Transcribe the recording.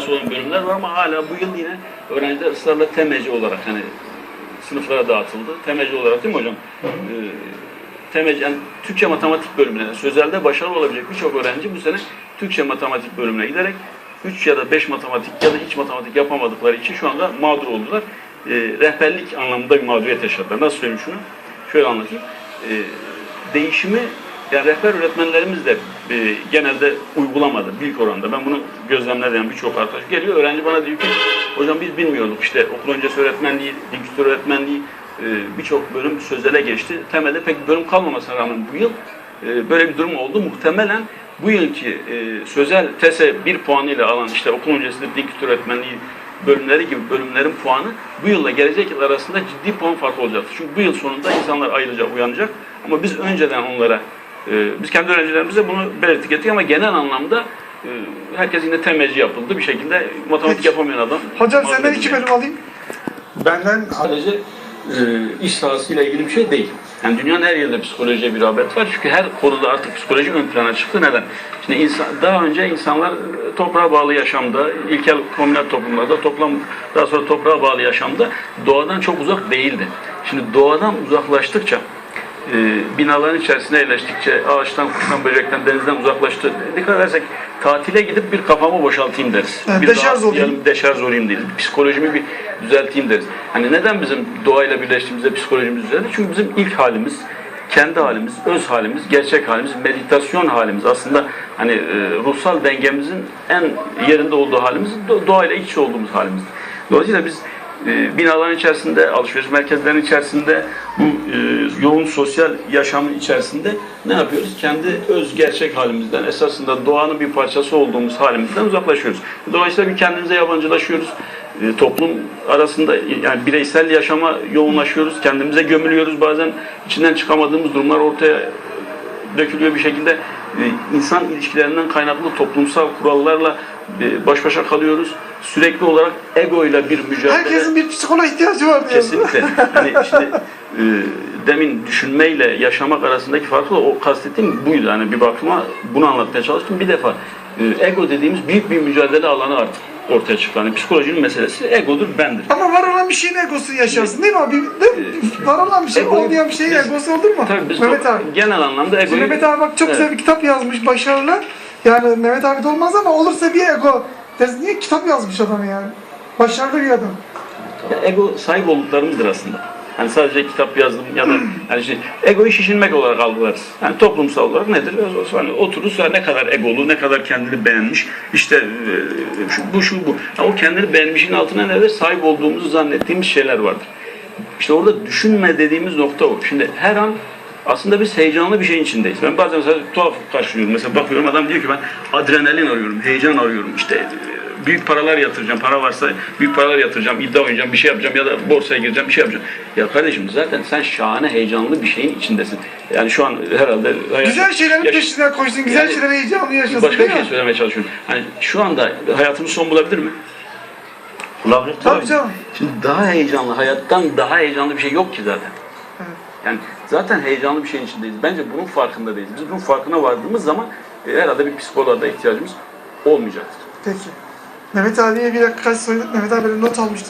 uygulaması olan bölümler var ama hala bu yıl yine öğrenciler ısrarla temeci olarak hani sınıflara dağıtıldı. Temeci olarak değil mi hocam? Ee, temeci, yani Türkçe matematik bölümüne, sözelde başarılı olabilecek birçok öğrenci bu sene Türkçe matematik bölümüne giderek 3 ya da 5 matematik ya da hiç matematik yapamadıkları için şu anda mağdur oldular. Ee, rehberlik anlamında bir mağduriyet yaşadılar. Nasıl söyleyeyim şunu? Şöyle anlatayım. Ee, değişimi yani rehber öğretmenlerimiz de e, genelde uygulamadı büyük oranda. Ben bunu gözlemledim birçok arkadaş geliyor. Öğrenci bana diyor ki hocam biz bilmiyorduk işte okul öncesi öğretmenliği, din kültürü öğretmenliği e, birçok bölüm sözele geçti. Temelde pek bölüm kalmamasına rağmen bu yıl e, böyle bir durum oldu. Muhtemelen bu yılki e, sözel TESE 1 puanıyla alan işte okul öncesi din kültürü öğretmenliği bölümleri gibi bölümlerin puanı bu yılla gelecek yıl arasında ciddi puan farkı olacaktır. Çünkü bu yıl sonunda insanlar ayrıca uyanacak. Ama biz önceden onlara, e, biz kendi öğrencilerimize bunu belirttik ettik ama genel anlamda e, herkes yine temeci yapıldı. Bir şekilde matematik Peki. yapamayan adam. Hocam senden iki bölüm alayım. Benden Sadece e, iş sahasıyla ilgili bir şey değil. Yani dünyanın her yerinde psikolojiye bir rağbet var. Çünkü her konuda artık psikoloji ön plana çıktı. Neden? Şimdi insan, daha önce insanlar e, toprağa bağlı yaşamda, ilkel komünel toplumlarda, toplam daha sonra toprağa bağlı yaşamda doğadan çok uzak değildi. Şimdi doğadan uzaklaştıkça, e, binaların içerisine yerleştikçe, ağaçtan, kuştan, böcekten, denizden uzaklaştı. Dikkat edersek tatile gidip bir kafamı boşaltayım deriz. Evet, bir deşarj olayım. deşarj olayım değil. Psikolojimi bir düzelteyim deriz. Hani neden bizim doğayla birleştiğimizde psikolojimiz düzeldi? Çünkü bizim ilk halimiz, kendi halimiz, öz halimiz, gerçek halimiz, meditasyon halimiz aslında hani e, ruhsal dengemizin en yerinde olduğu halimiz, do- doğayla iç olduğumuz halimiz. Dolayısıyla biz e, binaların içerisinde, alışveriş merkezlerinin içerisinde, bu e, yoğun sosyal yaşamın içerisinde ne yapıyoruz? Kendi öz gerçek halimizden, esasında doğanın bir parçası olduğumuz halimizden uzaklaşıyoruz. Dolayısıyla bir kendimize yabancılaşıyoruz. E, toplum arasında yani bireysel yaşama yoğunlaşıyoruz. Kendimize gömülüyoruz. Bazen içinden çıkamadığımız durumlar ortaya dökülüyor bir şekilde. İnsan ilişkilerinden kaynaklı toplumsal kurallarla e, baş başa kalıyoruz. Sürekli olarak ego ile bir mücadele. herkesin bir psikoloğa ihtiyacı var diyor. Kesinlikle. Hani şimdi e, demin düşünmeyle yaşamak arasındaki farkı o kastettiğim buydu. Hani bir bakıma bunu anlatmaya çalıştım. Bir defa e, ego dediğimiz büyük bir mücadele alanı artık ortaya çıktı. Hani psikolojinin meselesi egodur, bendir. Ama var olan bir şeyin egosunu yaşarsın değil mi abi? Değil mi? Var olan bir şey Egoyu- olmayan bir şeyin biz- egosu olur mu? Tabii biz Mehmet abi. genel anlamda egoyu... Mehmet abi bak çok Evet. güzel bir kitap yazmış, başarılı. Yani Mehmet abi de olmaz ama olursa bir ego. Deriz niye kitap yazmış adam yani? Başarılı bir adam. Ya ego sahip olduklarımızdır aslında. Hani sadece kitap yazdım ya da hani şey, egoyu şişinmek olarak algılarız. Yani toplumsal olarak nedir? Hani otururuz ya ne kadar egolu, ne kadar kendini beğenmiş. İşte e, şu, bu şu bu. Ha, o kendini beğenmişin altına nedir? Sahip olduğumuzu zannettiğimiz şeyler vardır. İşte orada düşünme dediğimiz nokta o. Şimdi her an aslında biz heyecanlı bir şeyin içindeyiz. Ben bazen mesela tuhaf karşılıyorum. Mesela bakıyorum adam diyor ki ben adrenalin arıyorum, heyecan arıyorum. İşte büyük paralar yatıracağım, para varsa büyük paralar yatıracağım, iddia oynayacağım, bir şey yapacağım ya da borsaya gireceğim, bir şey yapacağım. Ya kardeşim zaten sen şahane heyecanlı bir şeyin içindesin. Yani şu an herhalde... Güzel şeylerin yaş- peşinden koşsun, güzel Yani şeylere heyecanlı yaşasın Başka bir değil şey mi? söylemeye çalışıyorum. Hani şu anda hayatımız son bulabilir mi? Bulabilir. Tabii canım. Şimdi daha heyecanlı, hayattan daha heyecanlı bir şey yok ki zaten. Evet. Yani zaten heyecanlı bir şeyin içindeyiz. Bence bunun farkında değiliz. Biz bunun farkına vardığımız zaman e, herhalde bir psikoloğa da ihtiyacımız olmayacaktır. Peki. Mehmet abiye bir dakika kaç soru Mehmet abi not almıştım.